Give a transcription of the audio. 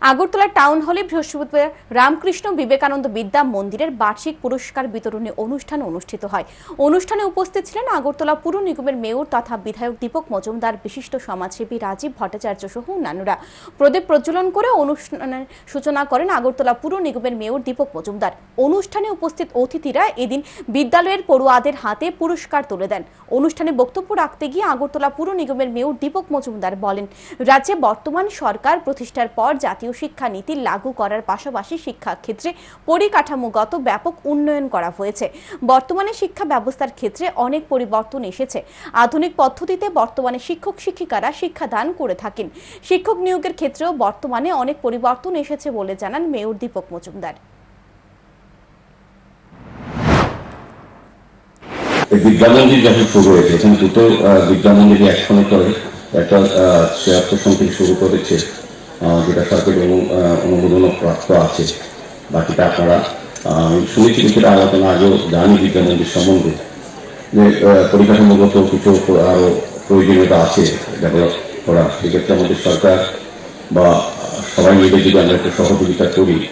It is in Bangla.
আগরতলা টাউন হলে বৃহস্পতিবার রামকৃষ্ণ বিবেকানন্দ বিদ্যা মন্দিরের বার্ষিক পুরস্কার বিতরণী অনুষ্ঠান অনুষ্ঠিত হয়। অনুষ্ঠানে উপস্থিত ছিলেন আগরতলা পুর নিগমের মেয়র তথা বিধায়ক দীপক মজুমদার, বিশিষ্ট সমাজসেবী রাজীব ভট্টাচার্য সহ অন্যান্যরা। প্রদীপ প্রজ্বলন করে অনুষ্ঠানের সূচনা করেন আগরতলা পুর নিগমের মেয়র দীপক মজুমদার। অনুষ্ঠানে উপস্থিত অতিথিরা এদিন বিদ্যালয়ের পড়ুয়াদের হাতে পুরস্কার তুলে দেন। অনুষ্ঠানে বক্তব্য রাখতে গিয়ে আগরতলা পুর নিগমের মেয়র দীপক মজুমদার বলেন, রাজ্যে বর্তমান সরকার প্রতিষ্ঠার পর জাতীয় শিক্ষা নীতি লাগু করার পাশাপাশি শিক্ষা ক্ষেত্রে পরিকাঠামোগত ব্যাপক উন্নয়ন করা হয়েছে। বর্তমানে শিক্ষা ব্যবস্থার ক্ষেত্রে অনেক পরিবর্তন এসেছে। আধুনিক পদ্ধতিতে বর্তমানে শিক্ষক শিক্ষিকারা শিক্ষাদান করে থাকেন। শিক্ষক নিয়োগের ক্ষেত্রেও বর্তমানে অনেক পরিবর্তন এসেছে বলে জানান মেয়র দীপক মজুমদার। বিদ্যামন্দির যখন শুরু হয়েছে, এখানে দুটো একসঙ্গে করে, একটা শুরু করেছে যেটা অনু- আহ, অনুমোদন প্রাপ্ত আছে। বাকিটা আপনারা শুনেছি কিছুটা আলোচনা আগেও জানি বিদ্যামন্দির সম্বন্ধে। যে পরিকাঠামোগত কিছু আরও প্রয়োজনীয়তা আছে ডেভেলপ করা। সেক্ষেত্রে আমাদের সরকার বা সবাই মিলে যদি আমরা একটা সহযোগিতা করি